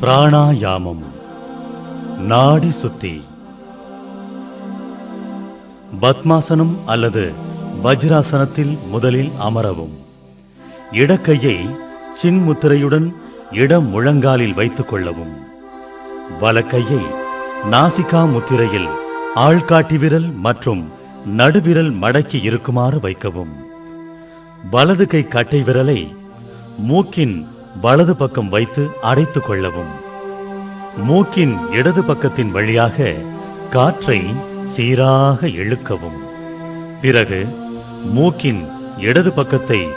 பிராணாயாமம். நாடி சுத்தி. பத்மாசனம் அல்லது வஜ்ராசனத்தில் முதலில் அமரவும். இடக்கையை சின்முத்திரையுடன் இடம் முழங்காலில் வைத்துக் கொள்ளவும். வலக்கையை நாசிகா முத்திரையில் ஆள்காட்டி விரல் மற்றும் நடுவிரல் மடக்கி இருக்குமாறு வைக்கவும். வலது கை கட்டை விரலை மூக்கின் வலது பக்கம் வைத்து அடைத்துக் கொள்ளவும். மூக்கின் இடது பக்கத்தின் வழியாக காற்றை சீராக இழுக்கவும். பிறகு மூக்கின் இடது பக்கத்தை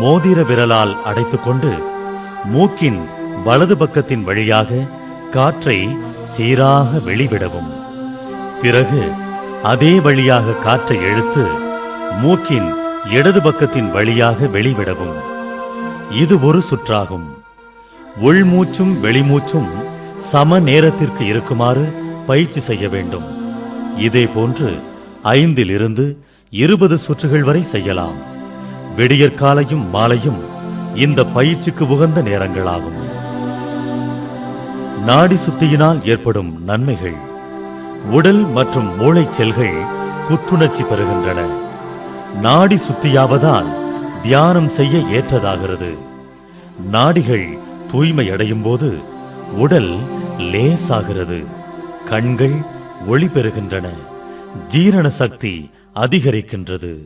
மோதிர விரலால் அடைத்துக்கொண்டு மூக்கின் வலது பக்கத்தின் வழியாக காற்றை சீராக வெளிவிடவும். பிறகு அதே வழியாக காற்றை இழுத்து மூக்கின் இடது பக்கத்தின் வழியாக வெளிவிடவும். இது ஒரு சுற்றாகும். உள்மூச்சும் வெளிமூச்சும் சம நேரத்திற்கு இருக்குமாறு பயிற்சி செய்ய வேண்டும். இதே போன்று ஐந்திலிருந்து இருபது சுற்றுகள் வரை செய்யலாம். விடியற்காலையும் மாலையும் இந்த பயிற்சிக்கு உகந்த நேரங்களாகும். நாடி சுத்தியினால் ஏற்படும் நன்மைகள். உடல் மற்றும் மூளை செல்கள் புத்துணர்ச்சி பெறுகின்றன. நாடி சுத்தியாவதால் தியானம் செய்ய ஏற்றதாகிறது. நாடிகள் தூய்மை அடையும் போது உடல் லேசாகிறது. கண்கள் ஒளி பெறுகின்றன. ஜீரண சக்தி அதிகரிக்கின்றது.